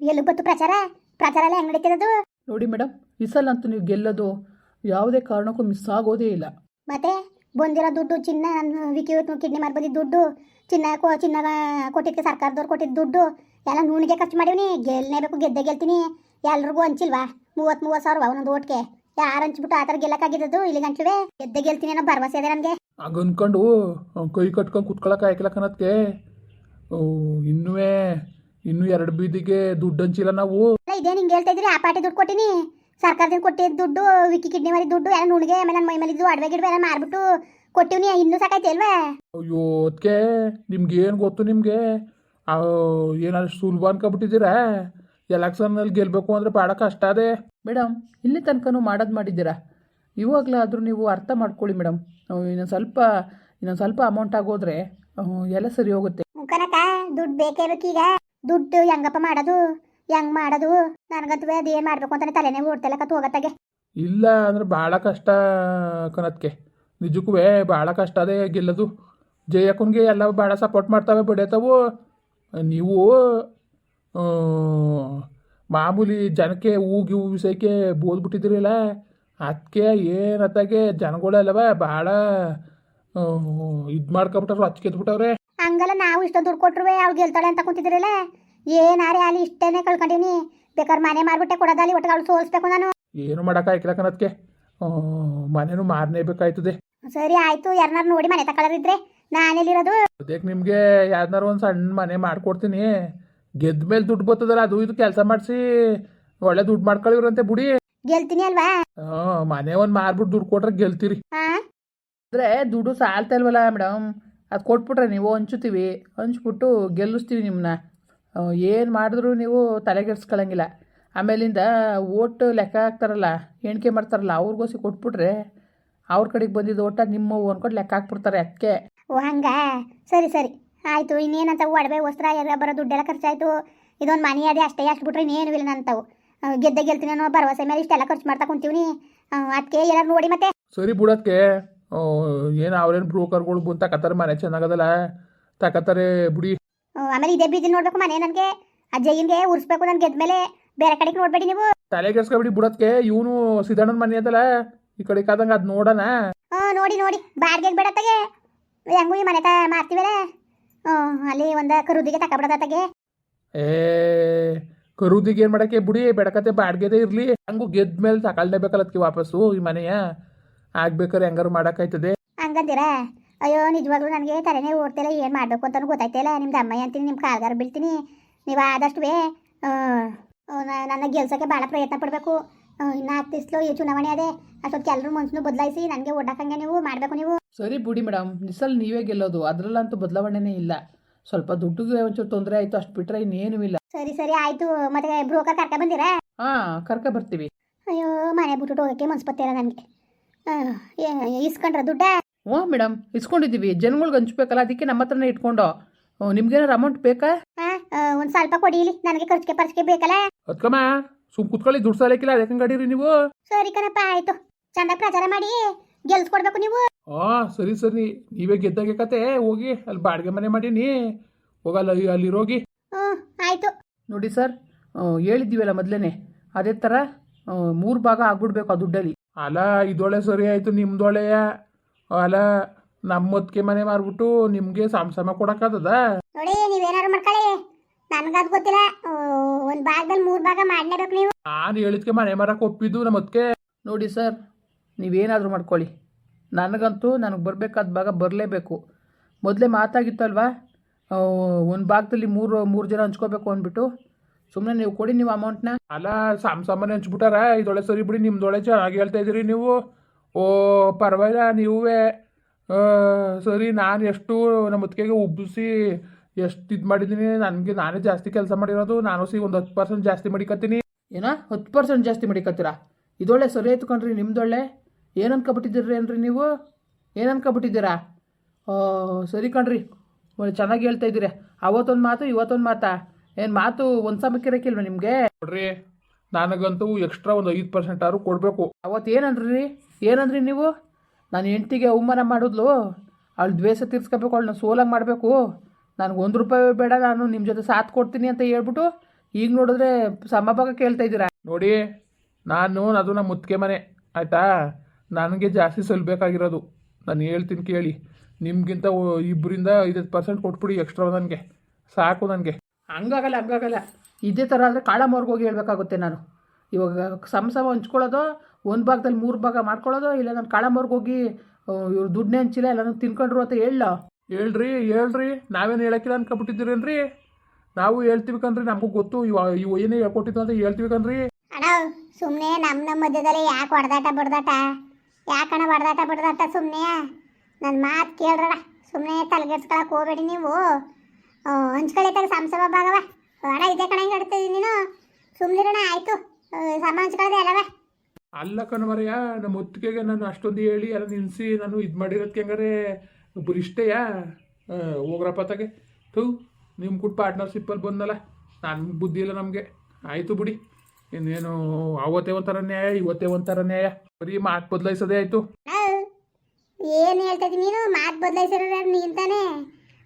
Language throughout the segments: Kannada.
ಎಲ್ಲಿ ಬಂತು ಪ್ರಚಾರ? ಪ್ರಚಾರ ಎಲ್ಲ ಹೆಂಗ್ ನಡೀತಿರೋದು ನೋಡಿ ಮೇಡಮ್ ಈ ಸಲ ಅಂತೂ ನೀವು ಗೆಲ್ಲೋದು ಯಾವುದೇ ಕಾರಣಕ್ಕೂ ಮಿಸ್ ಆಗೋದೇ ಇಲ್ಲ. ಮತ್ತೆ ಬಂದಿರೋ ದುಡ್ಡು ಚಿನ್ನ ನಾನು ವಿಕಿ ಕಿಡ್ನಿ ಮಾಡಿ ದುಡ್ಡು ಚಿನ್ನ ಕೊ ಚಿನ್ನ ಕೊಟ್ಟಿದ್ದೆ ಸರ್ಕಾರದವ್ರು ಕೊಟ್ಟಿದ್ದ ದುಡ್ಡು ಎಲ್ಲ ನೂನಿಗೆ ಖರ್ಚು ಮಾಡೀವಿ ಗೆಲ್ಲೇಬೇಕು ಗೆದ್ದೆ ಗೆಲ್ತೀನಿ. ಎಲ್ರಿಗೂ ಹಂಚಿಲ್ವಾ ಮೂವತ್ತು ಮೂವತ್ತು ಸಾವಿರ ಒಂದೊಂದು ಓಟ್ಗೆ. ಯಾರು ಹಂಚ್ಬಿಟ್ಟು ಆ ಥರ ಗೆಲ್ಲಕ್ಕಾಗಿದ್ದು ಇಲ್ಲಿಗೆ ಹಂಚುವೆ ಗೆದ್ದೆ ಗೆಲ್ತೀನಿ ಅನ್ನೋ ಭರವಸೆ ಇದೆ ನನಗೆ. ಹಂಗೆ ಅನ್ಕೊಂಡು ಕೈ ಕಟ್ಕೊಂಡು ಕುತ್ಕೊಳಕ್ಕೆ ಆಯ್ಕಲಕ್ಕ ಅನ್ನೋದಕ್ಕೆ ಇನ್ನೂ ಇನ್ನೂ ಎರಡು ಬೀದಿಗೆ ದುಡ್ಡು ಹಂಚಿಲ್ಲ ನಾವು. ಇದೇ ನಿಂಗೆ ಹೇಳ್ತಾ ಇದ್ರಿ ಆ ಪಾಟಿ ದುಡ್ಡು ಕೊಟ್ಟಿನಿ. ಸರ್ಕಾರದಿಂದ ಕೊಟ್ಟಿದ್ದ ದುಡ್ಡು ವಿಕಿ ಕಿಡ್ನಿ ಮಾರಿ ದುಡ್ಡು ಎಲ್ಲ ನುಣ್ಗೆ ಆಮೇಲೆ ನನ್ನ ಮೈ ಮೇಲೆ ಇದ್ದು ಅಡವೆ ಗಿಡವೆ ಎಲ್ಲ ಮಾರ್ಬಿಟ್ಟು ಕೊಟ್ಟಿವ್ನಿ ಇನ್ನೂ ಸಾಕೈತೆ ಅಲ್ವಾ? ಅಯ್ಯೋ ಅದಕ್ಕೆ ನಿಮ್ಗೆ ಏನು ಗೊತ್ತು ನಿಮಗೆ? ಏನಾದ್ರು ಸುಲಭ ಅನ್ಕೊಬಿಟ್ಟಿದ್ದೀರಾ ಎಲೆಕ್ಷನ್ನಲ್ಲಿ ಗೆಲ್ಲಬೇಕು ಅಂದ್ರೆ ಭಾಳ ಕಷ್ಟ ಅದೇ. ಮೇಡಮ್ ಇಲ್ಲಿ ತನಕನೂ ಮಾಡೋದು ಮಾಡಿದ್ದೀರಾ? ಇವಾಗಲಾದರೂ ನೀವು ಅರ್ಥ ಮಾಡ್ಕೊಳ್ಳಿ ಮೇಡಮ್. ಇನ್ನೊಂದು ಸ್ವಲ್ಪ ಇನ್ನೊಂದು ಸ್ವಲ್ಪ ಅಮೌಂಟ್ ಆಗೋದ್ರೆ ಎಲ್ಲ ಸರಿ ಹೋಗುತ್ತೆ. ಮುಖನಕ ದುಡ್ಡು ಬೇಕೇ ಬೇಕೀಗ. ದುಡ್ಡು ಹೆಂಗಪ್ಪ ಮಾಡೋದು? ಹೆಂಗ್ ಮಾಡೋದು? ನನಗಂತೂ ಅದು ಏನು ಮಾಡ್ಬೇಕು ಅಂತಾನೆ ತಲೆನೇ ಓಡ್ತಿಲ್ಲ ಕತ್ ಹೋಗತ್ತಾಗೆ. ಇಲ್ಲ, ಅಂದ್ರೆ ಭಾಳ ಕಷ್ಟ ಕನತ್ಕೆ ನಿಜಕ್ಕೂ ಭಾಳ ಕಷ್ಟ ಅದೇ ಗೆಲ್ಲದು. ಜಯಕ್ಕನ್ಗೆ ಎಲ್ಲ ಭಾಳ ಸಪೋರ್ಟ್ ಮಾಡ್ತಾವೆ ಬಡಿಯತ್ತವು ನೀವು ಮಾಮೂಲಿ ಜನಕ್ಕೆ ಹೂಗಿ ಹೂ ವಿಷಯಕ್ಕೆ ಬೋದ್ಬಿಟ್ಟಿದ್ದೀರಲ್ಲ ಅದಕ್ಕೆ ಏನತ್ತಾಗೆ? ಜನಗಳೆಲ್ಲವ ಭಾಳ ಇದು ಮಾಡ್ಕೊಬಿಟ್ಟಾರ ಹಚ್ಕೆತ್ಬಿಟ್ಟವ್ರೆ ಹಂಗಲ್ಲ ನಾವು ಇಷ್ಟೊಂದು ದುಡ್ಡು ಕೊಟ್ರುವೆ ಅವ್ಳು ಗೆಲ್ತಾಳೆ ಅಂತ ಕುಂತಿದ್ರಲ್ಲ ಏನಾರೇ ಅಲ್ಲಿ ಇಷ್ಟೇನೆ ಕಳ್ಕೊಂಡಿನಿ ಬೇಕಾದ್ರೆ ಮನೆ ಮಾರ್ಬಿಟ್ಟೆ ಕೊಡೋದಲ್ಲಿ ಒಟ್ಟಿಗೆ ಅವಳು ಸೋಲ್ಸ್ಬೇಕು ನಾನು. ಏನು ಮಾಡೋಕ್ಕಾಯ್ಕಿಲ್ಲ ಕನತ್ಕೆ ಮನೇನು ಮಾರನೇಬೇಕಾಯ್ತದೆ ಸರಿ ಆಯ್ತು ಯಾರನ್ನಾರು ನೋಡಿ ಮನೆ ತಗೊಳ್ಳೋರಿದ್ರೆ ನಾನೆಲ್ಲಿರೋದು? ಅದಕ್ಕೆ ನಿಮಗೆ ಯಾರನ್ನಾರು ಒಂದು ಸಣ್ಣ ಮನೆ ಮಾಡ್ಕೊಡ್ತೀನಿ. ಗೆದ್ದ ಮೇಲೆ ದುಡ್ಡು ಬರ್ತದಲ್ಲ ಅದು ಇದು ಕೆಲಸ ಮಾಡಿಸಿ. ಒಳ್ಳೆ ದುಡ್ಡು ಮಾಡ್ಕೊಳ್ಳಿವ್ರಂತೆ ಬುಡಿ. ಗೆಲ್ತೀನಿ ಅಲ್ವಾ? ಹಾಂ ಮನೆ ಒಂದು ಮಾರ್ಬಿಟ್ಟು ದುಡ್ಡು ಕೊಟ್ರೆ ಗೆಲ್ತೀರಿ. ಅಂದ್ರೆ ಅಂದರೆ ದುಡ್ಡು ಸಾಲ್ತಾ ಇಲ್ವಲ್ಲ ಮೇಡಮ್? ಅದು ಕೊಟ್ಬಿಟ್ರೆ ನೀವು ಹಂಚುತ್ತೀವಿ. ಹಂಚ್ಬಿಟ್ಟು ಗೆಲ್ಲಿಸ್ತೀವಿ ನಿಮ್ಮನ್ನ ಏನು ಮಾಡಿದ್ರು ನೀವು ತಲೆಗೆಡ್ಸ್ಕೊಳ್ಳಂಗಿಲ್ಲ ಆಮೇಲಿಂದ ಓಟ್ ಲೆಕ್ಕ ಹಾಕ್ತಾರಲ್ಲ ಎಣಿಕೆ ಮಾಡ್ತಾರಲ್ಲ ಅವ್ರಿಗೋಸಿ ಕೊಟ್ಬಿಟ್ರೆ ಅವ್ರ ಕಡೆಗೆ ಬಂದಿದ್ದು ಓಟ ನಿಮ್ಮ ಅನ್ಕೊಂಡು ಲೆಕ್ಕ ಹಾಕ್ಬಿಡ್ತಾರೆ ಅದಕ್ಕೆ ಓ ಹಂಗ? ಸರಿ ಸರಿ. ಆಯಿತು ಇನ್ನೇನಂತ ಒಡವೆ ವಸ್ತ್ರ ಎಲ್ಲ ಬರೋ ದುಡ್ಡೆಲ್ಲ ಖರ್ಚಾಯಿತು. ಇದೊಂದು ಮನೆ ಅದೇ ಅಷ್ಟೇ ಅಷ್ಟು ಬಿಟ್ರೆ ಇನ್ನೇನು ಇಲ್ಲ ನಂತವು. ಗೆದ್ದೆ ಗೆಲ್ತೀನಿ ಅನ್ನೋ ಭರವಸೆ ಮೇಲೆ ಇಷ್ಟೆಲ್ಲ ಖರ್ಚು ಮಾಡ್ತಾ ಕುಂತೀವಿ ಅದಕ್ಕೆ ಎಲ್ಲರೂ ನೋಡಿ ಮತ್ತೆ. ಸರಿ ಬಿಡೋದಕ್ಕೆ ಏನು ಅವ್ರೇನು ಬ್ರೋಕರ್ಗಳು ಬಂದು ತಕತಾರೆ ಮನೆ ಚೆನ್ನಾಗದಲ್ಲ? ತಕತ್ತಾರೆ ಬುಡಿ. ಆಮೇಲೆ ಇದೇ ಬೀದಿ ನೋಡ್ಬೇಕು ಮನೆ ನನಗೆ. ಜೈನ್ಗೆ ಉರ್ಸ್ಬೇಕು ನಾನು ಗೆದ್ದ ಮೇಲೆ. ಬೇರೆ ಕಡೆಗೆ ನೋಡ್ಬೇಡಿ ನೀವು. ತಲೆ ಕೆಡ್ಸ್ಕೊಬಿಡಿ ಬಿಡೋದಕ್ಕೆ ಇವನು ಸಿದ್ದಣ್ಣನ ಮನೆ ಅದಲ್ಲ. ಈ ಕಡೆ ಕಾದಂಗ ಅದು ನೋಡೋಣ. ಹ್ಞೂ ನೋಡಿ ನೋಡಿ. ಬಾಡ್ಗೆಗೆ ಬೇಡತ್ತಾಗೆ ಹೆಂಗೂ ಈ ಮನೆ ತ ಮಾರ್ತೀವಲ್ಲ ಹ್ಞೂ ಅಲ್ಲಿ ಒಂದು ಕರುದಿಗೆ ತಗೊಬಿಡೋದತ್ತಾಗೆ ಏ ಕರುದಿಗೆ ಏನು ಮಾಡಕ್ಕೆ ಬಿಡಿ? ಬೆಡಕತ್ತೆ ಬಾಡ್ಗೆದೇ ಇರಲಿ. ಹಂಗೂ ಗೆದ್ದ ಮೇಲೆ ತಗೊಳ್ಲೇಬೇಕಲ್ಲದಕ್ಕೆ ವಾಪಸ್ಸು ಈ ಮನೆಯ. ಆಗ್ಬೇಕಾರೆ ಹೆಂಗಾರು ಮಾಡೋಕ್ಕಾಯ್ತದೆ? ಹಂಗಂತೀರಾ ಅಯ್ಯೋ ನಿಜವಾಗ್ಲೂ ನನಗೆ ತಲೆನೇ ಓಡ್ತಿಲ್ಲ. ಏನು ಮಾಡಬೇಕು ಅಂತಲೂ ಗೊತ್ತಾಯ್ತಿಲ್ಲ. ನಿಮ್ದು ಅಮ್ಮಯ್ಯ ಅಂತೀನಿ ನಿಮ್ಮ ಕಾಲ್ಗಾರ ಬೀಳ್ತೀನಿ. ನೀವು ಆದಷ್ಟು ನನ್ನ ಗೆಲ್ಸೋಕ್ಕೆ ಭಾಳ ಪ್ರಯತ್ನ ಪಡಬೇಕು. ಇನ್ನು ಆಗ್ತಿಸ್ಲು ಈ ಚುನಾವಣೆ ಅದೇ. ಅಷ್ಟೊತ್ತಿಗೆ ಎಲ್ಲರೂ ಮನ್ಸನ್ನು ಬದಲಾಯಿಸಿ ನನಗೆ ಓಡಾಕಂಗೆ ನೀವು ಮಾಡಬೇಕು ನೀವು. ಸರಿ ಬಿಡಿ ಮೇಡಮ್ ನಿಸಲ್ ನೀವೇ ಗೆಲ್ಲೋದು. ಅದರಲ್ಲಂತೂ ಬದಲಾವಣೆನೇ ಇಲ್ಲ. ಸ್ವಲ್ಪ ದುಡ್ಡುಗೆ ಒಂಚೂರು ತೊಂದರೆ ಆಯಿತು ಅಷ್ಟು ಬಿಟ್ಟರೆ ಇನ್ನೇನೂ ಇಲ್ಲ. ಸರಿ ಸರಿ ಆಯಿತು. ಮತ್ತೆ ಬ್ರೋಕರ್ ಕರ್ಕ ಬಂದಿರಾ? ಹಾಂ ಕರ್ಕ ಬರ್ತೀವಿ. ಅಯ್ಯೋ ಮನೆ ಬಿಟ್ಟು ಹೋಗೋಕ್ಕೆ ಮನ್ಸು ಬರ್ತಿಲ್ಲ ನನಗೆ. ಇಸ್ಕೊಂಡ್ರ ದುಡ್ಡ? ಹ್ಞೂ ಮೇಡಮ್ ಇಸ್ಕೊಂಡಿದ್ದೀವಿ. ಜನಗಳ್ಗೆ ಹಂಚ್ಬೇಕಲ್ಲ ಅದಕ್ಕೆ ನಮ್ಮ ಹತ್ರನೇ ಇಟ್ಕೊಂಡು. ನಿಮ್ಗೇನಾರು ಅಮೌಂಟ್ ಬೇಕಾ? ಒಂದ್ ಸ್ವಲ್ಪ ಕೊಡಿ ಇಲ್ಲಿ. ನನಗೆ ಖರ್ಚಿಗೆ ಪರ್ಚಿಗೆ ಬೇಕಲ್ಲ. ಅದ್ಕಮ್ಮ ಸುಮ್ ಕುತ್ಕೊಳ್ಳಿ ದುಡ್ಡು ಸಾಲಕ್ಕಿಲ್ಲ ಅದಕ್ಕೆ ಗಡೀರಿ ನೀವು? ಸರಿ ಕಣಪ್ಪ ಆಯ್ತು. ಚಂದ ಪ್ರಚಾರ ಮಾಡಿ. ಗೆಲ್ಸ್ಕೊಡ್ಬೇಕು ನೀವು. ಹಾ ಸರಿ ಸರಿ. ನೀವೇ ಗೆದ್ದಾಗೆ ಕತೆ. ಹೋಗಿ ಅಲ್ಲಿ ಬಾಡಿಗೆ ಮನೆ ಮಾಡೀನಿ. ಹೋಗಲ್ಲ ಅಲ್ಲಿರೋಗಿ ಹ್ಞೂ ಆಯ್ತು. ನೋಡಿ ಸರ್ ಹೇಳಿದ್ದೀವಲ್ಲ ಮೊದ್ಲೇನೆ. ಅದೇ ಥರ ಮೂರು ಭಾಗ ಆಗ್ಬಿಡ್ಬೇಕು ಆ ದುಡ್ಡಲ್ಲಿ. ಅಲ್ಲ ಇದೊಳೆ ಸರಿ ಆಯಿತು ನಿಮ್ದೊಳೆಯ ಅಲ್ಲ ನಮ್ಮದಕ್ಕೆ ಮನೆ ಮಾರ್ಬಿಟ್ಟು ನಿಮಗೆ ಸಮ ಸಮ ಕೊಡೋಕ್ಕಾಗದ ನೋಡಿ ನೀವೇನಾದ್ರು ಮಾಡ್ಕೊಳ್ಳಿ. ನನಗದು ಗೊತ್ತಿಲ್ಲ. ಒಂದು ಭಾಗದಲ್ಲಿ ಮೂರು ಭಾಗ ಮಾಡಲೇಬೇಕು ನೀವು. ನಾನು ಹೇಳಿದ್ಕೆ ಮನೆ ಮಾರಕ್ಕೆ ಒಪ್ಪಿದ್ದು ನಮ್ಮ ಅದಕ್ಕೆ ನೋಡಿ ಸರ್ ನೀವೇನಾದ್ರೂ ಮಾಡ್ಕೊಳ್ಳಿ. ನನಗಂತೂ ನನಗೆ ಬರಬೇಕಾದ ಭಾಗ ಬರಲೇಬೇಕು. ಮೊದಲೇ ಮಾತಾಗಿತ್ತಲ್ವಾ? ಒಂದು ಭಾಗದಲ್ಲಿ ಮೂರು ಮೂರು ಜನ ಹಂಚ್ಕೋಬೇಕು ಅಂದ್ಬಿಟ್ಟು. ಸುಮ್ಮನೆ ನೀವು ಕೊಡಿ ನೀವು ಅಮೌಂಟ್ನ ಅಲ್ಲ ಸಾಮ್ ಸಮನೆ ಹಂಚ್ಬಿಟ್ಟಾರ ಇದೊಳೆ ಸರಿ ಬಿಡಿ ನಿಮ್ದೊಳೆ ಚೆನ್ನಾಗಿ ಹೇಳ್ತಾ ಇದ್ದೀರಿ ನೀವು. ಓ ಪರವಾಗಿಲ್ಲ ನೀವೇ ಸರಿ ನಾನು ಎಷ್ಟು ನಮ್ಮ ಮುತ್ತಿಗೆಗೆ ಉಬ್ಬಿಸಿ ಎಷ್ಟು ಇದು ಮಾಡಿದ್ದೀನಿ ನನಗೆ ನಾನೇ ಜಾಸ್ತಿ ಕೆಲಸ ಮಾಡಿರೋದು ನಾನು ಸಿ ಒಂದು ಹತ್ತು ಪರ್ಸೆಂಟ್ ಜಾಸ್ತಿ ಮಡಿಕತ್ತೀನಿ. ಏನೋ? ಹತ್ತು ಪರ್ಸೆಂಟ್ ಜಾಸ್ತಿ ಮಡಿಕತ್ತೀರಾ? ಇದೊಳ್ಳೆ ಸರಿ ಆಯ್ತು ಕಣ್ರಿ ನಿಮ್ದೊಳ್ಳೆ. ಏನು ಅನ್ಕೊಬಿಟ್ಟಿದ್ದೀರಿ ಏನ್ರಿ ನೀವು? ಏನು ಅನ್ಕೊಬಿಟ್ಟಿದ್ದೀರಾ? ಆ, ಸರಿ ಕಣ್ರಿ ಚೆನ್ನಾಗಿ ಹೇಳ್ತಾ ಇದ್ದೀರಾ. ಅವತ್ತೊಂದು ಮಾತು ಇವತ್ತೊಂದು ಮಾತಾ? ಏನು ಮಾತು ಒಂದು ಸಮಕ್ಕೆ ಇರೋಕ್ಕಿಲ್ವ ನಿಮಗೆ? ನೋಡ್ರಿ ನನಗಂತೂ ಎಕ್ಸ್ಟ್ರಾ ಒಂದು ಐದು ಪರ್ಸೆಂಟ್ ಆದ್ರೂ ಕೊಡಬೇಕು. ಅವತ್ತು ಏನಂದ್ರಿ? ಏನಂದ್ರಿ ನೀವು? ನಾನು ಹೆಂಡ್ತಿಗೆ ಅವಮಾನ ಮಾಡಿದ್ಲು ಅವಳು ದ್ವೇಷ ತೀರ್ಸ್ಕೋಬೇಕು ಅವಳನ್ನ ಸೋಲಾಗಿ ಮಾಡಬೇಕು. ನನಗೆ ಒಂದು ರೂಪಾಯಿ ಬೇಡ ನಾನು ನಿಮ್ಮ ಜೊತೆ ಸಾಥ್ ಕೊಡ್ತೀನಿ ಅಂತ ಹೇಳ್ಬಿಟ್ಟು ಈಗ ನೋಡಿದ್ರೆ ಸಮಭಾಗ ಕೇಳ್ತಾ ಇದ್ದೀರಾ? ನೋಡಿ ನಾನು ಅದು ನಮ್ಮ ಮುತ್ತಿಗೆ ಮನೆ ಆಯಿತಾ? ನನಗೆ ಜಾಸ್ತಿ ಸಲ್ಬೇಕಾಗಿರೋದು ನಾನು ಹೇಳ್ತೀನಿ ಕೇಳಿ. ನಿಮಗಿಂತ ಇಬ್ಬರಿಂದ ಐದೈದು ಪರ್ಸೆಂಟ್ ಕೊಟ್ಬಿಡಿ ಎಕ್ಸ್ಟ್ರಾ ನನಗೆ. ಸಾಕು ನನಗೆ. ಹಂಗಾಗಲ್ಲ ಹಂಗಾಗಲ್ಲ. ಇದೇ ಥರ ಆದರೆ ಕಾಳಮ್ಮವ್ರಿಗೆ ಹೋಗಿ ಹೇಳಬೇಕಾಗುತ್ತೆ ನಾನು. ಇವಾಗ ಸಮಸಮ ಸಮ ಹಂಚ್ಕೊಳ್ಳೋದು ಒಂದು ಭಾಗದಲ್ಲಿ ಮೂರು ಭಾಗ ಮಾಡ್ಕೊಳ್ಳೋದು ಇಲ್ಲ ನಾನು ಕಾಳಮ್ಮವ್ರಿಗೆ ಹೋಗಿ ಇವ್ರು ದುಡ್ಡನ್ನೇ ಹಂಚಿಲ್ಲ ನನಗೆ ತಿನ್ಕೊಂಡ್ರು ಅಂತ ಹೇಳ. ಹೇಳ್ರಿ ಹೇಳ್ರಿ. ನಾವೇನು ಹೇಳಕ್ಕಿಲ್ಲ ಅನ್ಕೊಬಿಟ್ಟಿದ್ದೀರೇನ್ರಿ? ನಾವು ಹೇಳ್ತೀವಿ ಕಣ್ರಿ ನಮಗೂ ಗೊತ್ತು. ಇವ ಇವು ಏನೇ ಹೇಳ್ಕೊಟ್ಟಿದ್ದು ಅಂತ ಹೇಳ್ತೀವಿ ಕಣ್ರಿ ಅಣ್ಣ ಸುಮ್ಮನೆ ನಮ್ಮ ನಮ್ಮ ಮಧ್ಯದಲ್ಲಿ ಯಾಕೆ ಹೊಡೆದಾಟ ಬಡ್ದಾಟ? ಯಾಕಣ ಹೊಡೆದಾಟ ಬಡ್ದಾಟ ಸುಮ್ಮನೆ ನನ್ನ ಮಾತು ಕೇಳ್ರಣ. ಸುಮ್ಮನೆ ತಲೆಗೆಡ್ಸ್ಕೊಳಕ್ಕೆ ಹೋಗ್ಬೇಡಿ ನೀವು. ಹಂಚ್ಕೊಳ್ಳಿತಾಗ ಸಂಸವ ಭಾಗವ. ಅಣ್ಣ ಇದೆ ಕಣ ಹಿಂಗೆ ಆಡ್ತಿದ್ದೀನಿ ನೀನು? ಸುಮ್ಮನಿರೋಣ ಆಯಿತು. ಸಮ ಹಂಚ್ಕೊಳ್ಳೋದೆ ಅಲ್ಲವ. ಅಲ್ಲ ಕಣ್ಮರಯ್ಯ ನಮ್ಮ ಒತ್ತಿಗೆಗೆ ನಾನು ಅಷ್ಟೊಂದು ಹೇಳಿ ಎಲ್ಲ ನಿಲ್ಲಿಸಿ ನಾನು ಇದು ಮಾಡಿರೋದಕ್ಕೆ ಹಂಗಾರೆ ಒಬ್ಬರು ಇಷ್ಟೇಯ ಹೋಗ್ರಪ್ಪ ತಗೆ. ಥೂ ನಿಮ್ಮ ಕೂಡ ಪಾರ್ಟ್ನರ್ಶಿಪ್ಪಲ್ಲಿ ಬಂದಲ್ಲ ನನ್ನ ಬುದ್ಧಿ ಇಲ್ಲ ನಮಗೆ. ಆಯಿತು ಬಿಡಿ. ಇನ್ನೇನು ಅವತ್ತೇ ಒಂಥರ ನ್ಯಾಯ ಇವತ್ತೇ ಒಂಥರ ನ್ಯಾಯ. ಬರೀ ಮಾತು ಬದಲಾಯಿಸೋದೇ ಆಯಿತು. ಏನು ಹೇಳ್ತಾ ನೀನು? ಮಾತು ಬದಲಾಯಿಸಿರೋ ನೀಂತಾನೆ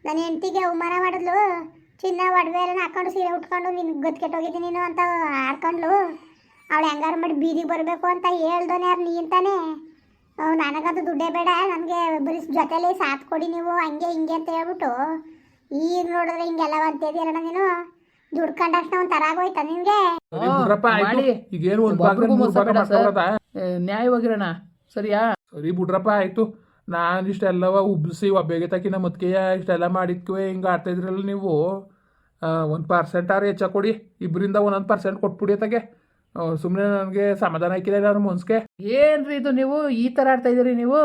ನನ್ನ ಹೆಂಡತಿಗೆ ಅವಮಾನ ಮಾಡಿದ್ಲು ಚಿನ್ನ ಒಡವೆ ಎಲ್ಲ ಹಾಕೊಂಡು ಸೀರೆ ಉಟ್ಕೊಂಡು ನಿನ್ಗೆ ಗತ್ಕೆಟ್ಟೋಗಿದ್ದೀನಿ ನೀನು ಅಂತ ಆಡ್ಕೊಂಡ್ಲು. ಅವಳು ಹೆಂಗಾರು ಮಾಡಿ ಬೀದಿಗೆ ಬರಬೇಕು ಅಂತ ಹೇಳ್ದೋನೆ ಯಾರು ನೀಂತಾನೆ ನನಗದು ದುಡ್ಡೇ ಬೇಡ ನನಗೆ ಬರೀ ಜೊತೆಲಿ ಸಾಥ್ ಕೊಡಿ ನೀವು ಹಂಗೆ ಹಿಂಗೆ ಅಂತ ಹೇಳ್ಬಿಟ್ಟು ಈಗ ನೋಡಿದ್ರೆ ಹಿಂಗೆಲ್ಲ ಅಂತಿದ್ದೀರಣ್ಣ ನೀನು. ಒಂದು ನಿನಗೆ? ಮಾಡಿ. ಈಗೇನು ಒಂದು ಸರ್. ಮಾಡ್ಕೊಳ್ಳೋದಾ ನ್ಯಾಯವಾಗಿರೋಣ ಸರಿಯಾ? ಸರಿ ಬಿಡ್ರಪ್ಪ ಆಯಿತು. ನಾನು ಇಷ್ಟೆಲ್ಲವ ಉಬ್ಬಿಸಿ ಒಬ್ಬೆಗೆ ತಕಿನ ಮುತ್ಕೆಯ ಇಷ್ಟೆಲ್ಲ ಮಾಡಿದ್ಕೆ ಹಿಂಗೆ ಆಡ್ತಾಯಿದ್ರಲ್ಲ ನೀವು. ಒಂದು ಪರ್ಸೆಂಟ್ ಆರು ಹೆಚ್ಚ ಕೊಡಿ. ಇಬ್ಬರಿಂದ ಒಂದೊಂದು ಪರ್ಸೆಂಟ್ ಕೊಟ್ಬಿಡಿ ತಗೆ ಸುಮ್ಮನೆ ನನಗೆ ಸಮಾಧಾನ ಆಯ್ಕಿಲ್ಲ ನಾನು ಏನು ಏನ್ರಿ ಇದು ನೀವು ಈ ಥರ ಆಡ್ತಾ ಇದ್ದೀರಿ ನೀವು?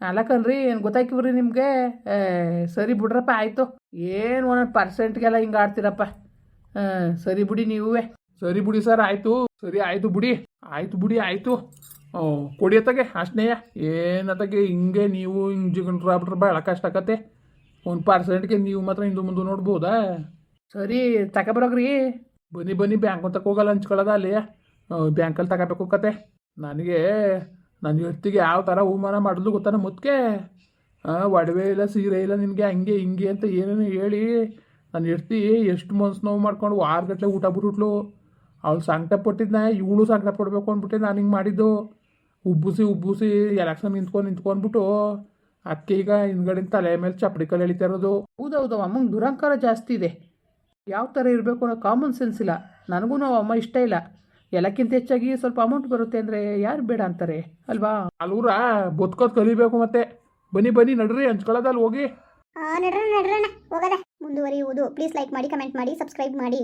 ಅಲ್ಲಕನ್ರಿ ಏನು ಗೊತ್ತಾಯ್ಕಿವ್ರಿ ನಿಮಗೆ? ಸರಿ ಬಿಡ್ರಪ್ಪ ಆಯಿತು. ಏನು ಒಂದೊಂದು ಪರ್ಸೆಂಟ್ಗೆಲ್ಲ ಹಿಂಗೆ ಆಡ್ತೀರಪ್ಪ? ಸರಿ ಬಿಡಿ ನೀವೇ. ಸರಿ ಬಿಡಿ ಸರ್ ಆಯಿತು. ಸರಿ ಆಯಿತು ಬಿಡಿ. ಆಯಿತು ಬಿಡಿ ಆಯಿತು. ಕೊಡಿಯತ್ತಾಗೆ ಅಷ್ಟನೇಯ ಏನತ್ತಾಗೆ, ಹಿಂಗೆ ನೀವು ಹಿಂಗೆ ಜಿಗಣ್ರು ಆಗ್ಬಿಟ್ರೆ ಭಾಳ ಕಷ್ಟ ಆಕತ್ತೆ. ಒಂದು ಪರ್ಸೆಂಟ್ಗೆ ನೀವು ಮಾತ್ರ ಹಿಂದೆ ಮುಂದೆ ನೋಡ್ಬೋದಾ? ಸರಿ, ತಗೊಬರೋಗ್ರಿ. ಬನ್ನಿ ಬನ್ನಿ ಬ್ಯಾಂಕ್ ಅಂತ ಹೋಗಲ್ಲ ಹಂಚ್ಕೊಳ್ಳೋದ ಅಲ್ಲಿ. ಬ್ಯಾಂಕಲ್ಲಿ ತಗೋಬೇಕು ಕತೆ. ನನಗೆ, ನನ್ನ ಹೆತ್ತಿಗೆ ಯಾವ ಥರ ಹೂಮಾನ ಮಾಡಿದ್ಲು ಗೊತ್ತಾನ ಮುತ್ಕೆ ಒಡವೆ ಇಲ್ಲ, ಸೀರೆ ಇಲ್ಲ, ನಿನಗೆ ಹಂಗೆ ಹಿಂಗೆ ಅಂತ ಏನೇನು ಹೇಳಿ ನನ್ನ ಹೆಡ್ತಿ ಎಷ್ಟು ಮನ್ಸು ನೋವು ಮಾಡ್ಕೊಂಡು ವಾರಗಟ್ಟಲೆ ಊಟ ಬಿಟ್ಬಿಟ್ಲು. ಅವಳು ಸಂಕಟ ಪಟ್ಟಿದ್ನ ಇವಳು ಸಂಕಟ ಪಡಬೇಕು ಅಂದ್ಬಿಟ್ಟೆ ನಾನು ಹಿಂಗೆ ಮಾಡಿದ್ದು. ಉಬ್ಬುಸಿ ಉಬ್ಬುಸಿ ಎಲೆಕ್ಷನ್ ನಿಂತ್ಕೊಂಡು ನಿಂತ್ಕೊಂಡ್ಬಿಟ್ಟು ಅದಕ್ಕೆ ಈಗ ಹಿಂದ್ಗಡೆಯಿಂದ ತಲೆ ಮೇಲೆ ಚಪ್ಪಡಿ ಕಲ್ಲು ಎಳಿತಾ ಇರೋದು. ಹೌದೌದು ಅಮ್ಮಂಗೆ ದುರಂಕಾರ ಜಾಸ್ತಿ ಇದೆ. ಯಾವ ಥರ ಇರಬೇಕು ಅನ್ನೋ ಕಾಮನ್ ಸೆನ್ಸ್ ಇಲ್ಲ. ನನಗೂ ನಾವು ಅಮ್ಮ ಇಷ್ಟ ಇಲ್ಲ. ಎಲ್ಲಕ್ಕಿಂತ ಹೆಚ್ಚಾಗಿ ಸ್ವಲ್ಪ ಅಮೌಂಟ್ ಬರುತ್ತೆ ಅಂದರೆ ಯಾರು ಬೇಡ ಅಂತಾರೆ ಅಲ್ವಾ? ಅಲ್ಲೂರ ಬದುಕೋದು ಕಲಿಬೇಕು ಮತ್ತೆ. ಬನ್ನಿ ಬನ್ನಿ ನಡ್ರಿ ಹಂಚ್ಕೊಳ್ಳೋದಲ್ಲಿ ಹೋಗಿ. ನಡ್ರಣ ನಡ್ರಣ ಹೋಗದ. ಮುಂದುವರಿಯುವುದು. ಪ್ಲೀಸ್ ಲೈಕ್ ಮಾಡಿ ಕಮೆಂಟ್ ಮಾಡಿ ಸಬ್ಸ್ಕ್ರೈಬ್ ಮಾಡಿ.